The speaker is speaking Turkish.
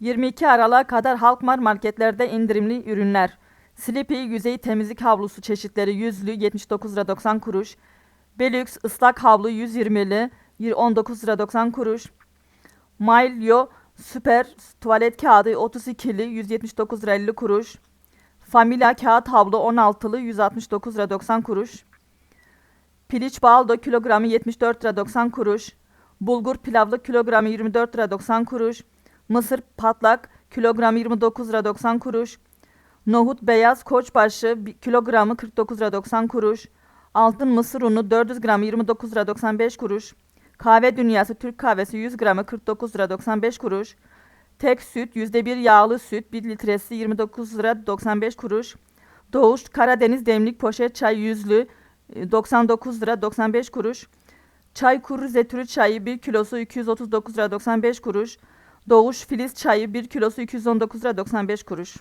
22 Aralık'a kadar Halkmar marketlerde indirimli ürünler. Sleepy yüzey temizlik havlusu çeşitleri yüzlü 79 lira 90 kuruş. Belux ıslak havlu 120'li 19 lira 90 kuruş. Mailyo süper tuvalet kağıdı 32'li 179 lira 50 kuruş. Familya kağıt havlu 16'lı 169 lira 90 kuruş. Piliç baldo kilogramı 74 lira 90 kuruş. Bulgur pilavlı kilogramı 24 lira 90 kuruş. Mısır patlak kilogramı 29 lira 90 kuruş. Nohut beyaz koçbaşı kilogramı 49 lira 90 kuruş. Altın mısır unu 400 gramı 29 lira 95 kuruş. Kahve dünyası Türk kahvesi 100 gramı 49 lira 95 kuruş. Tek süt %1 yağlı süt 1 litresi 29 lira 95 kuruş. Doğuş Karadeniz demlik poşet çay yüzlü e, 99 lira 95 kuruş. Çay kuru zetürü çayı 1 kilosu 239 lira 95 kuruş. Doğuş filiz çayı 1 kilosu 219 lira 95 kuruş.